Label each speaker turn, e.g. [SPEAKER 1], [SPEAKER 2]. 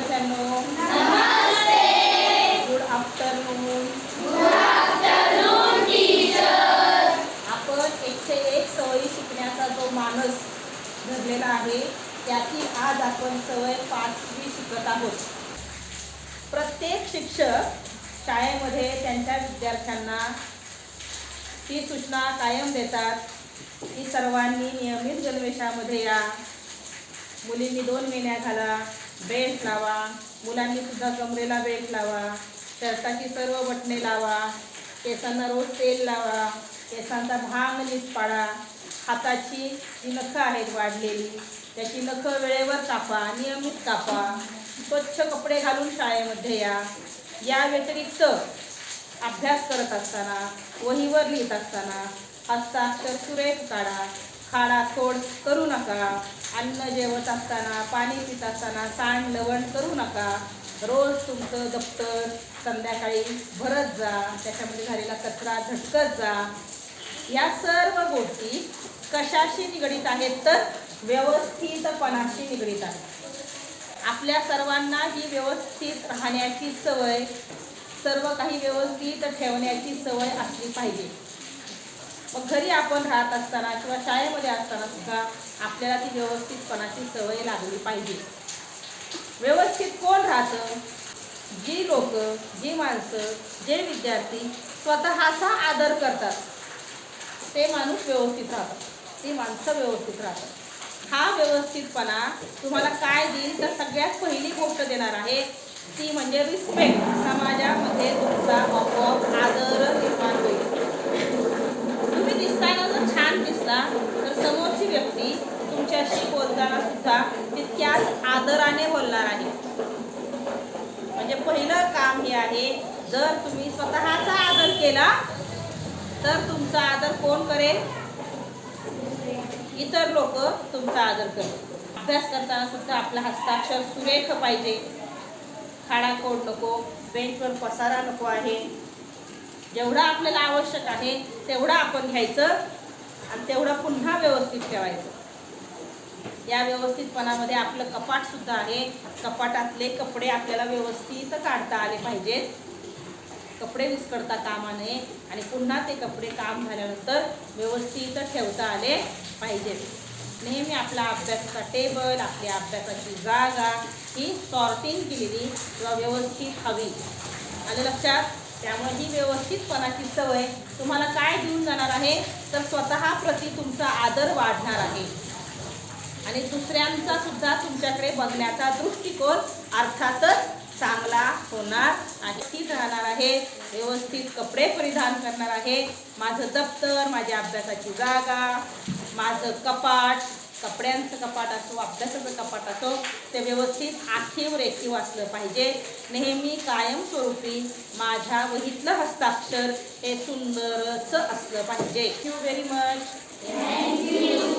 [SPEAKER 1] विद्यार्थ्यांनो good afternoon आपण एकशे एक सवयी शिकण्याचा जो मानस धरलेला आहे त्यातील आज आपण सवय पाचवी शिकत आहोत. प्रत्येक शिक्षक शाळेमध्ये त्यांच्या विद्यार्थ्यांना ही सूचना कायम देतात की सर्वांनी नियमित गणवेशामध्ये या. मुलींनी दोन महिन्या घाला. बेल्ट लावा मुलांनी सुद्धा कमरेला बेल्ट लावा शर्टाची सर्व बटणे लावा केसांना रोज तेल लावा केसांचा भांग नीट पाडा हाताची जी नखं आहेत वाढलेली त्याची नखं वेळेवर कापा नियमित कापा स्वच्छ कपडे घालून शाळेमध्ये या. या व्यतिरिक्त अभ्यास करत असताना वहीवर लिहित असताना हस्ताक्षर सुरेख काढा. खाडाखोड करू नका. अन्न जेवत असताना पाणी पित असताना सांड लवण करू नका. रोज तुमचं दप्तर संध्याकाळी भरत जा. त्याच्यामध्ये झालेला कचरा झटकत जा. या सर्व गोष्टी कशाशी निगडीत आहेत तर व्यवस्थितपणाशी निगडीत आहेत. आपल्या सर्वांना ही व्यवस्थित राहण्याची सवय सर्व काही व्यवस्थित ठेवण्याची सवय असली पाहिजे. मग घरी आपण राहत असताना किंवा शाळेमध्ये असताना सुद्धा आपल्याला ती व्यवस्थितपणाची सवय लागली पाहिजे. व्यवस्थित कोण राहतं? जी लोक जी माणसं जे विद्यार्थी स्वतःचा आदर करतात. ते माणूस व्यवस्थित राहतात ती माणसं व्यवस्थित राहतात. हा व्यवस्थितपणा तुम्हाला काय देईल तर सगळ्यात पहिली गोष्ट देणार आहे ती म्हणजे रिस्पेक्ट समाजामध्ये तुमचा आपोआप सुद्धा तितक्याच आदराने बोलणार आहे. म्हणजे पहिलं काम हे आहे जर तुम्ही स्वतःचा आदर केला तर तुमचा आदर कोण करेल? इतर लोक तुमचा आदर करेल अभ्यास करताना सुद्धा आपला हस्ताक्षर सुरेख पाहिजे. खाडाखोड नको बेंचवर पसारा नको आहे. जेवढं आपल्याला आवश्यक आहे तेवढं आपण घ्यायचं आणि तेवढं पुन्हा व्यवस्थित ठेवायचं. या व्यवस्थितपणामध्ये आपलं कपाटसुद्धा आहे. कपाटातले कपडे आपल्याला व्यवस्थित काढता आले पाहिजेत. कपडे विस्कळता कामा नये आणि पुन्हा ते कपडे काम झाल्यानंतर व्यवस्थित ठेवता आले पाहिजेत. नेहमी आपला अभ्यासाचा टेबल आपल्या अभ्यासाची जागा ही सॉर्टिंग केलेली किंवा व्यवस्थित हवी. आलं लक्षात? त्यामुळे ही व्यवस्थितपणाची सवय तुम्हाला काय देऊन जाणार आहे? तर स्वतःप्रती तुमचा आदर वाढणार आहे. आणि दुसऱ्यांचा सुद्धा तुमच्याकडे बघण्याचा दृष्टिकोन अर्थातच चांगला होणार आहे. ठीक राहणार आहे. व्यवस्थित कपडे परिधान करणार आहे. माझं दप्तर माझ्या अभ्यासाची जागा माझं कपाट कपड्यांचं कपाट असो अभ्यासाचं कपाट असो ते व्यवस्थित आखीव रेखीव असलं पाहिजे. नेहमी कायमस्वरूपी माझ्या वहीतलं हस्ताक्षर हे सुंदरच असलं पाहिजे. Thank you very much